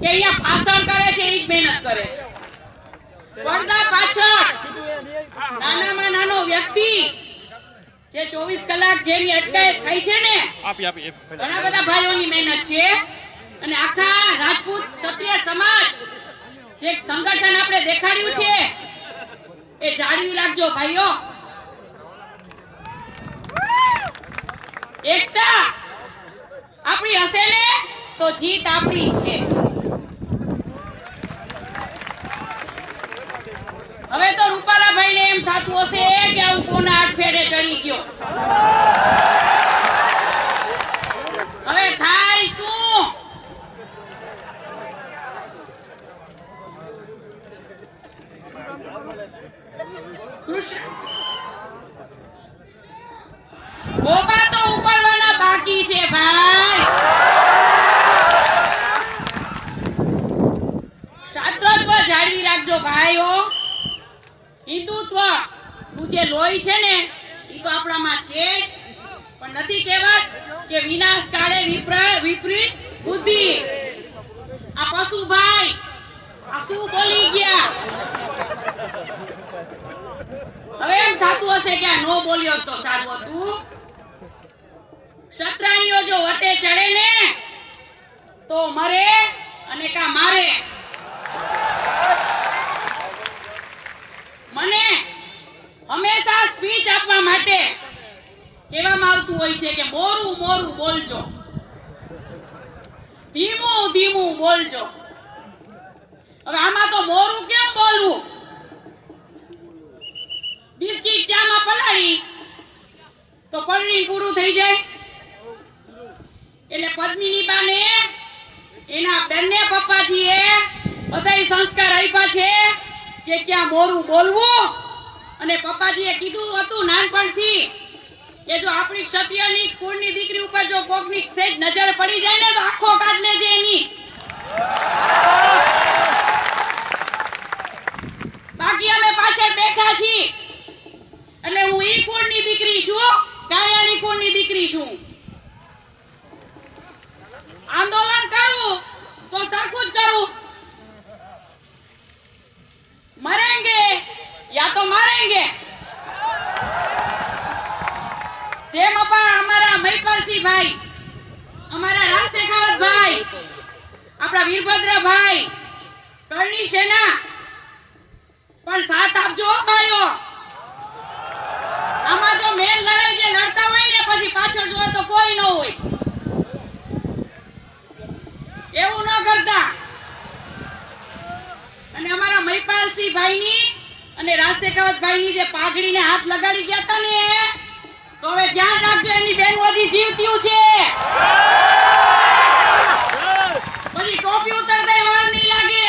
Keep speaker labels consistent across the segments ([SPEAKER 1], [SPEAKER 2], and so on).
[SPEAKER 1] કે અહીંયા ભાષણ કરે છે એ જ મહેનત કરે છે. પડદા પાછળ નાનામાં નાનો વ્યક્તિ જે ચોવીસ કલાક જેની અટકાયત થઈ છે ને
[SPEAKER 2] આપી આપી
[SPEAKER 1] ઘણા બધા ભાઈઓની મહેનત છે. અને આખા રાજપૂત ક્ષત્રિય સમાજ જે સંગઠન આપણે દેખાડ્યું છે એ જાળવી રાખજો ભાઈઓ. એકતા આપણી હશે ને તો જીત આપણી છે હવે તો રૂપાલાભાઈને એમ થતું હશે કે હું કોના આઠ ફેરે ચડી ગયો. હવે થાય શું? બોબા તો ઉપાડવાના બાકી છે ભાઈ. શાસ્ત્રત્વ જાળવી રાખજો ભાઈઓ. જે લોહી છે ને એ તો આપણામાં છે જ. પણ નથી કહેવાત કે વિનાશ કાળે વિપ્ર- વિપરીત બુદ્ધિ. આ પશુભાઈ, આ શું બોલી ગયા? હવે એમ થતું હશે કે આ નો બોલ્યો તો સારું હતું. શત્રાણીઓ જો વટે ચડે ને, તો મરે અને કા મારે મને હંમેશા સ્પીચ આપવા માટે કહેવામાં આવતું હોય છે કે મોરું મોરું બોલજો. ધીમું ધીમું બોલજો. હવે આમાં તો મોરું કેમ બોલવું? બિસ્કિટ ચામાં પલાળી, તો પલળી પૂરું થઈ જાય. એટલે પદ્મિની બાને એના બંને પપ્પાજીએ બધાય સંસ્કાર આપ્યા છે કે ક્યાં મોરું બોલવું? અને પપ્પાજીએ કીધું હતું નાનપણથી કે જો આપણી ક્ષત્રિયની કુળની દીકરી ઉપર જો કોકની સેજ નજર પડી જાય ને તો આખો કાઢ લેજે એની. બાકી અમે પાછળ બેઠા છીએ. એટલે હું ઈ કુળની દીકરી છું, કાયાની કુળની દીકરી છું. આંદોલન કરું તો સરખું જ કરું મરેંગે યા તો મારેંગે જેમ અપા અમારા મહિપાલસિંહ ભાઈ અમારા રાજ શેખાવત ભાઈ આપણા વીરભદ્ર ભાઈ કરણી સેના પણ સાથ આપજો હો ભાઈઓ આમાં જો મેન લડાઈ જે લડતા હોય ને પછી પાછળ જોવે તો કોઈ ન હોય એવું ન કરતા અને અમારા મહિપાલસિંહ ભાઈની અને રાજ ભાઈની જે પાઘડીને હાથ લગાડી ગયા હતા ને, તો હવે ધ્યાન રાખજો એની બેન હજી જીવતીયું છે. પછી ટોપી ઉતરતા વાર નહીં લાગે.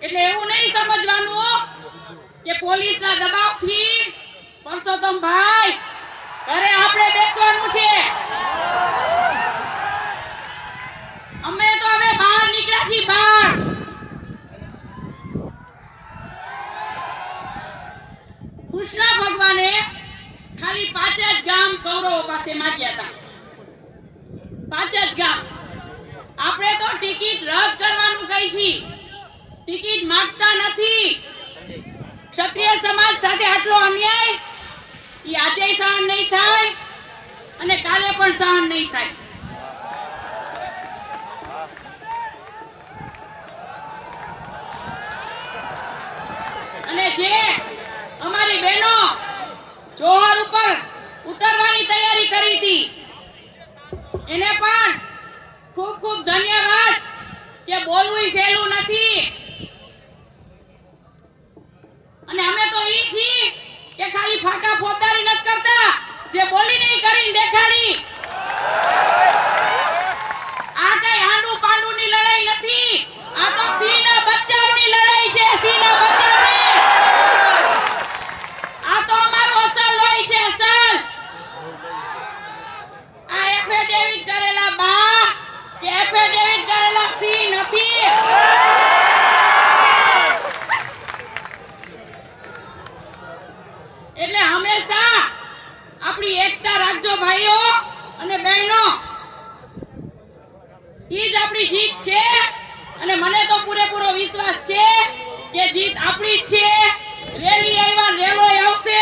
[SPEAKER 1] એટલે એવું નહીં સમજવાનું કે પોલીસના દબાવથી પરસોત્તમ ભાઈ ઘરે આપણે બેસવાનું છે અમે તો હવે બહાર નીકળ્યા છીએ બહાર કૃષ્ણ ભગવાને ખાલી પાંચ જ ગામ કૌરવો પાસે માંગ્યા હતા પાંચ જ ગામ આપણે તો ટિકિટ રદ કરવાનું કહી છીએ ટિકિટ માંગતા નથી ક્ષત્રિય સમાજ સાથે આટલો અન્યાય ઈ આજે સહન નહીં થાય અને કાલે થાય અને જે અમારી બહેનો જોહર ઉપર ઉતરવાની તૈયારી કરી હતી, એને પણ ખૂબ ખૂબ ધન્યવાદ કે બોલવું ય સહેલું નથી અને અમે તો ઈ છીએ કે ખાલી ફાકા ફોદારી નથી કરતા જે બોલીને ઈ કરીને દેખાડી આ કઈ આંડુ પાંડુની લડાઈ નથી આ તો સિંહના બચ્ચાઓની લડાઈ છે સિંહના બચ્ચાઓની આ તો અમારું અસલ લોહી છે અસલ આ એફિડેવિટ કરેલા બા કે એફિડેવિટ કરેલા સિંહ નથી એટલે હંમેશા આપણી એકતા રાખજો ભાઈઓ અને બહેનો ઈ જ આપણી જીત છે. અને મને તો પૂરેપૂરો વિશ્વાસ છે કે જીત આપણી જ છે. રેલી આવ્યા રેલો આવશે.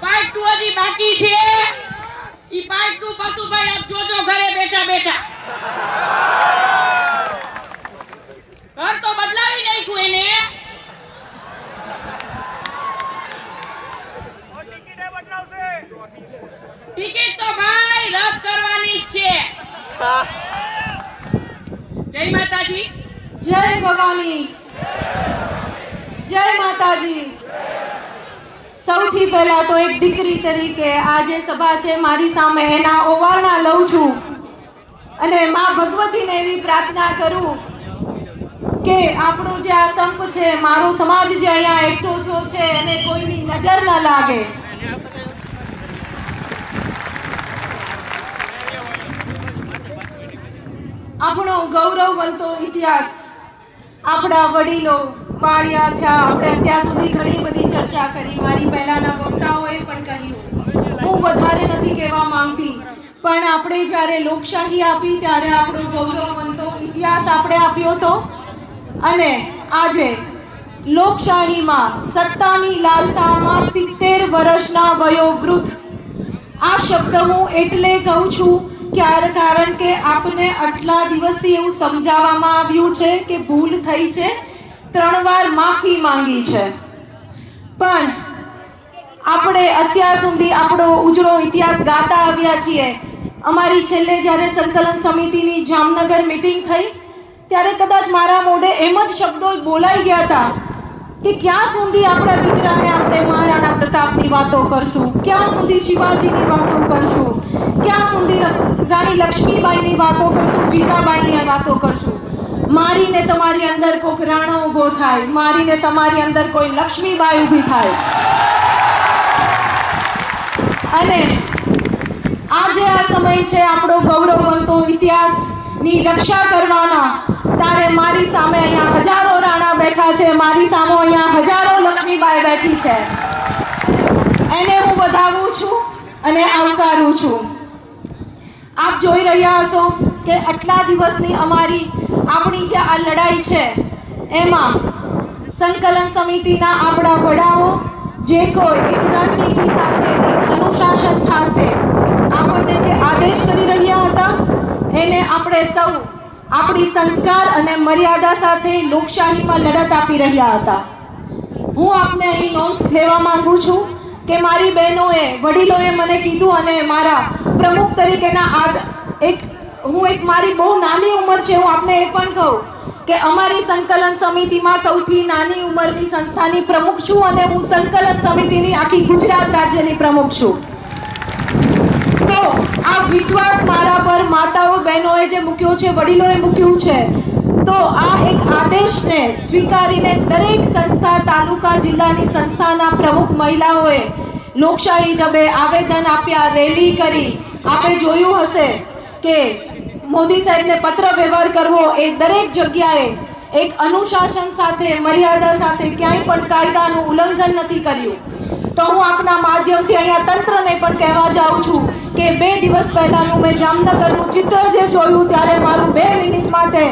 [SPEAKER 1] પાર્ટ ટુ હજી બાકી છે. ઈ પાર્ટ ટુ પશુભાઈ આપ જોજો ઘરે બેઠા બેઠા. ઘર તો બદલાવી નાખ્યું એને. ટિકિટ તો ભાઈ રદ કરવાની જ છે. માતાજી?
[SPEAKER 2] જય ભવાની. જય માતાજી. સૌથી પહેલા તો એક દીકરી તરીકે આ જે સભા છે, મારી સામે એના ઓવારણા લઉં છું. અને માં ભગવતીને એવી પ્રાર્થના કરું કે આપણો જે આ સંપ છે, મારો સમાજ જે અહીંયા એકઠો થયો છે, એને કોઈની નજર ન લાગે. આપણો ગૌરવવંતો ઇતિહાસ. આપણા વડીલો પાળ્યા થયા, આપણે અત્યાર સુધી ઘણી બધી ચર્ચા કરી. મારી પહેલાના વક્તાઓએ પણ કહ્યું, હું વધારે નથી કહેવા માંગતી, પણ આપણે જ્યારે લોકશાહી આપી, ત્યારે આપણો ગૌરવવંતો ઇતિહાસ આપણે આપ્યો હતો. અને આજે લોકશાહીમાં સત્તાની લાલસામાં સિત્તેર વર્ષના વયોવૃદ્ધ, આ શબ્દ હું એટલે કહું છું ક્યાર? કારણ કે આપને આટલા દિવસથી એવું સમજાવવામાં આવ્યું છે કે ભૂલ થઈ છે. ત્રણ વાર માફી માંગી છે. પણ આપણે અત્યાર સુધી આપણો ઉજળો ઇતિહાસ ગાતા આવ્યા છીએ. અમારી છેલ્લે જ્યારે સંકલન સમિતિની જામનગર મીટિંગ થઈ, ત્યારે કદાચ મારા મોઢે એમ જ શબ્દો બોલાઈ ગયા હતા કે ક્યાં સુધી આપણા દીકરાને આપણે મહારાણા પ્રતાપની વાતો કરશું? ક્યાં સુધી શિવાજીની વાતો કરશું? ક્યાં સુધી રાણી લક્ષ્મીબાઈની વાતો કરશું, જીજાબાઈની વાતો કરશું? મારીને તમારી અંદર કોઈક રાણો ઊભો થાય, મારીને તમારી અંદર કોઈ લક્ષ્મીબાઈ ઊભી થાય. અને આજે આ સમય છે આપણો ગૌરવવંતો ઇતિહાસની રક્ષા કરવાના. તારે મારી સામે અહીંયા હજારો રાણા બેઠા છે, મારી સામે અહીંયા હજારો લક્ષ્મીબાઈ બેઠી છે. એને હું વધાવું છું અને આવકારું છું. આપ જોઈ રહ્યા હશો કે આટલા દિવસની અમારી, આપણી જે આ લડાઈ છે, એમાં સંકલન સમિતિના આપણા વડાઓ, જે કોઈ એક રણનીતિ સાથે, એક અનુશાસન સાથે આપણને જે આદેશ કરી રહ્યા હતા, એને આપણે સૌ આપણી સંસ્કાર અને મર્યાદા સાથે લોકશાહીમાં લડત આપી રહ્યા હતા. હું આપને અહીં નોંધ લેવા માંગુ છું કે મારી બહેનોએ, વડીલોએ મને કીધું અને મારા પ્રમુખ તરીકેના આદ, એક, હું એક મારી બહુ નાની ઉંમર છે, હું આપને એ પણ કહું કે અમારી સંકલન સમિતિમાં સૌથી નાની ઉંમરની સંસ્થાની પ્રમુખ છું અને હું સંકલન સમિતિની આખી ગુજરાત રાજ્યની પ્રમુખ છું. તો આ વિશ્વાસ મારા પર માતાઓ, બહેનોએ જે મૂક્યો છે, વડીલોએ મૂક્યું છે, તો આ એક આદેશને સ્વીકારીને દરેક સંસ્થા, તાલુકા, જિલ્લાની સંસ્થાના પ્રમુખ મહિલાઓએ લોકશાહી દબે આવેદન આપ્યા, રેલી કરી. આપણે જોયું હશે કે મોદી સાહેબને પત્ર વ્યવહાર કરવો એ દરેક જગ્યાએ એક અનુશાસન સાથે, મર્યાદા સાથે ક્યાંય પણ કાયદાનું ઉલ્લંઘન નથી કર્યું. તો હું આપના માધ્યમથી અહીંયા તંત્રને પણ કહેવા જાઉં છું કે બે દિવસ પહેલાંનું મેં જામનગરનું ચિત્ર જે જોયું, ત્યારે મારું બે મિનિટ માટે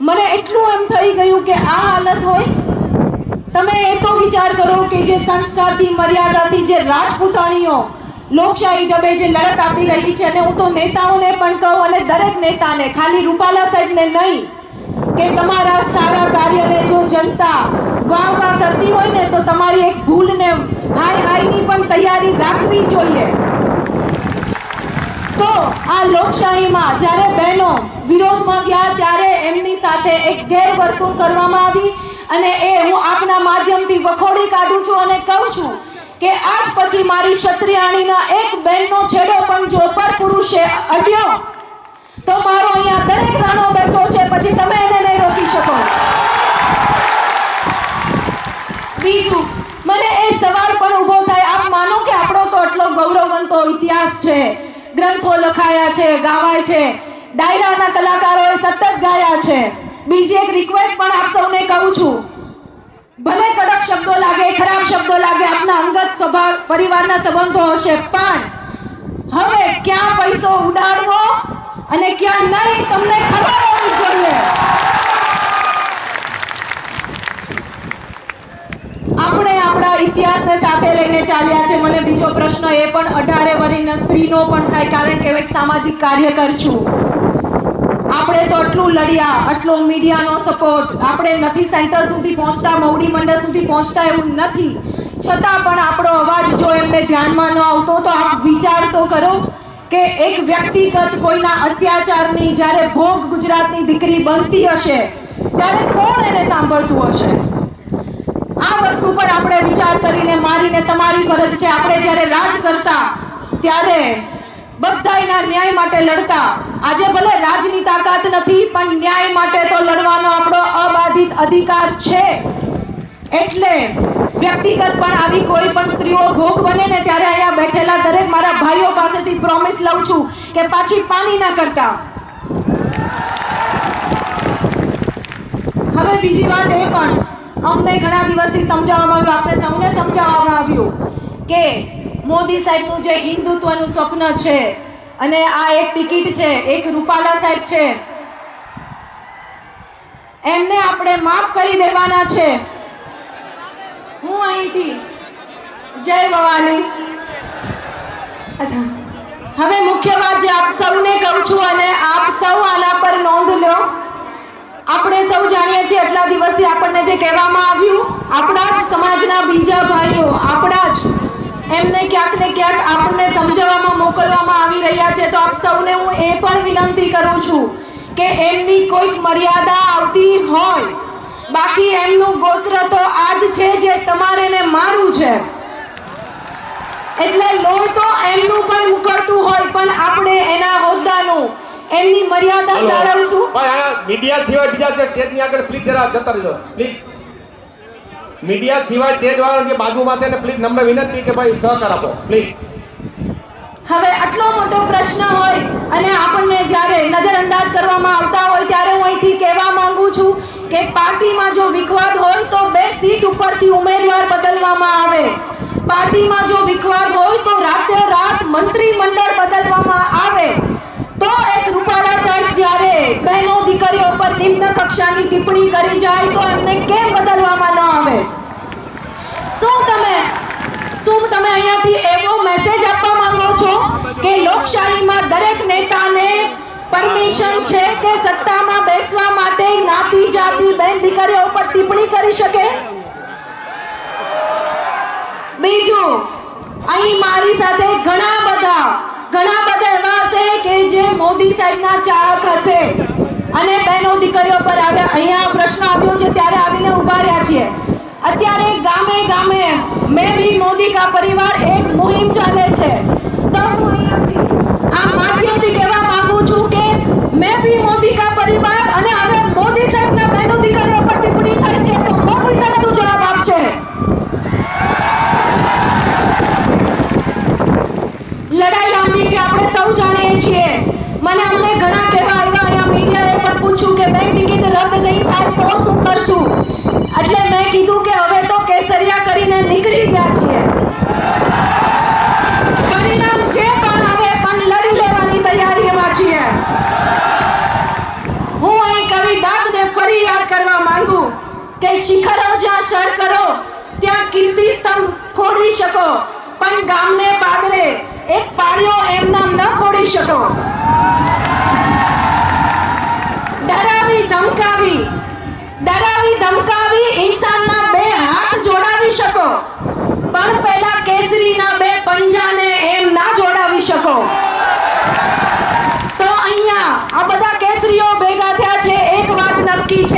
[SPEAKER 2] મને એટલું એમ થઈ ગયું કે આ હાલત હોય તમે એ તો વિચાર કરો કે જે સંસ્કારથી, મર્યાદાથી જે રાજપૂતાણીઓ લોકશાહી ઢબે જે લડત આપી રહી છે અને હું તો નેતાઓને પણ કહું અને દરેક નેતાને, ખાલી રૂપાલા સાહેબને નહીં, કે તમારા સારા કાર્યને જો જનતા વાહ વાહ કરતી હોય ને તો તમારી એક ભૂલને હાય હાયની પણ તૈયારી રાખવી જોઈએ. તો આ લોકશાહીમાં જ્યારે બહેનો વિરોધમાં ગયા ત્યારે એમની સાથે એક ગેરવર્તણૂક કરવામાં આવી અને એ હું આપના માધ્યમથી વખોડી કાઢું છું અને કહું છું કે આજ પછી મારી ક્ષત્રિયાણીના એક બહેનનો છેડો પણ જો પર પુરુષે અડ્યો, તો મારો અહીંયા દરેક રાણો બેઠો છે, પછી તમે એને નહીં રોકી શકો. બીજું, મને એ સવાલ પણ ઊભો થાય, આપ માનો કે આપણો તો આટલો ગૌરવવંતો ઇતિહાસ છે, ગ્રંથો લખાયા છે, ગાવાય છે, ડાયરાના કલાકારોએ સતત ગાયા છે. બીજી એક રિક્વેસ્ટ પણ આપ સૌને કહું છું. ભલે કડક શબ્દો લાગે, ખરાબ શબ્દો લાગે, આપના અંગત સભા, પરિવારના સંબંધો હશે, પણ હવે ક્યાં પૈસો ઉડાડવો અને ક્યાં નહીં, તમને ખબર હોવી જોઈએ. આપણે આપણા ઇતિહાસને સાથે લઈને ચાલ્યા છે. મને બીજો પ્રશ્ન એ પણ, અઢારે વરીના સ્ત્રીનો પણ થાય, કારણ કે હું એક સામાજિક કાર્યકર છું. આપણે તો આટલું લડ્યા, આટલો મીડિયાનો સપોર્ટ આપણે નથી સેન્ટર સુધી પહોંચતા મવડી મંડળ સુધી પહોંચતા એવું નથી. છતાં પણ આપણો અવાજ જો એમને ધ્યાનમાં ન આવતો તો આપ વિચાર તો કરો કે એક વ્યક્તિગત કોઈના અત્યાચારની જ્યારે ભોગ ગુજરાતની દીકરી બનતી હશે, ત્યારે કોણ એને સાંભળતું હશે? આ વસ્તુ પર આપણે વિચાર કરીને મારીને તમારી ફરજ છે. આપણે જ્યારે રાજ કરતા, ત્યારે બધાયના ન્યાય માટે લડતા. આજે ભલે રાજની તાકાત નથી, પણ ન્યાય માટે તો લડવાનો આપણો અબાધિત અધિકાર છે. એટલે વ્યક્તિગત પણ આવી કોઈ પણ સ્ત્રીઓ ભોગ બને ને ત્યારે અહીંયા બેઠેલા દરેક મારા ભાઈઓ પાસેથી પ્રોમિસ લઉં છું કે પાછી પાણી ના કરતા. હવે બીજી વાત એ પણ, અમને ઘણા દિવસથી સમજાવવામાં આવ્યું, આપણે સૌને સમજાવવામાં આવ્યું કે મોદી સાહેબનું જે હિન્દુત્વનું સ્વપ્ન છે અને આ એક ટિકિટ છે, એક રૂપાલા સાહેબ છે. એમને આપણે માફ કરી દેવાના છે. હું અહીંથી જય ભવાની. અચ્છા. હવે મુખ્ય વાત જે આપ સૌને કહું છું અને આપ સૌ આના પર નોંધ લો. આપણે સૌ જાણીએ છીએ, એટલા દિવસથી આપણને જે કહેવામાં આવ્યું, આપણા જ સમાજના બીજા ભાઈઓ, આપણા જ એમને ક્યાંક ને ક્યાંક આપણને સમજાવવામાં મોકલવામાં આવી રહ્યા છે. તો આપ સૌને હું એ પણ વિનંતી કરું છું કે એમની કોઈક મર્યાદા આવતી હોય. બાકી એમનું ગોત્ર તો આજ છે જે તમારે ને મારું છે. એટલે લોહી તો એમનું પણ ઉકળતું હોય પણ આપણે એના હોદ્દાનું એમની મર્યાદા. જાળવશું.
[SPEAKER 3] મીડિયા સિવાય બીજા સ્ટેજની આગળ પ્લીઝ જરા જતા રહેજો. પ્લીઝ મીડિયા સિવાય સ્ટેજ વાળા જે બાજુમાં છે ને પ્લીઝ નમ્ર વિનંતી કે ભાઈ સહકાર આપો પ્લીઝ
[SPEAKER 2] હવે આટલો મોટો પ્રશ્ન હોય અને આપણને જ્યારે નજરઅંદાજ કરવામાં આવતા હોય ત્યારે હું અહીંથી કહેવા માંગુ છું કે પાર્ટીમાં જો વિખવાદ હોય તો બે સીટ ઉપરથી ઉમેદવાર બદલવામાં આવે. પાર્ટીમાં જો વિખવાદ હોય તો રાતે રાત મંત્રીમંડળ બદલવામાં આવે. તો એક રૂપાલા જ્યારે બહેનો દીકરીઓ પર નિમ્ન કક્ષાની ટિપ્પણી કરી જાય તો એમને કેમ બદલવામાં ન આવે? શું તમે શું તમે અહીંયાથી એવો મેસેજ આપવા માંગો છો કે લોકશાહીમાં દરેક નેતાને પરમિશન છે કે સત્તામાં બેસવા માટે નાતી જાતિ બેન દીકરીઓ ઉપર ટિપ્પણી કરી શકે? બીજું, અહીં મારી સાથે ઘણા બધા ઘણા બધા એવા હશે કે જે મોદી સાહેબના ચાહક હશે. અને બહેનો દીકરીઓ પર આવ્યા અહીંયા પ્રશ્ન આવ્યો છે, ત્યારે આવીને ઊભા રહ્યા છીએ. અત્યારે ગામે ગામે મેં ભી મોદી કા પરિવાર એક મુહિમ ચાલે છે. તો હું આ માધ્યમથી કહેવા માંગુ છું કે મેં ભી મોદી કા પરિવાર અને હવે મોદી સાહેબના બહેનો દીકરીઓ પર ટિપ્પણી કરી છે તો મોદી સાહેબ શું જવાબ આપશે લડાઈ લાંબી છે આપણે સૌ જાણીએ છીએ. મને અમને ઘણા કહેવા આવ્યા અહીંયા મીડિયાએ પણ પૂછ્યું કે બેન ટિકિટ રદ નહીં થાય તો શું કરશું? એટલે મેં કીધું કે હવે તો કેસરિયા કરીને કેસરીના બે પંજાને એમ ના જોડાવી શકો. તો અહીંયા આ બધા કેસરીઓ ભેગા થયા છે, એક વાત નક્કી છે.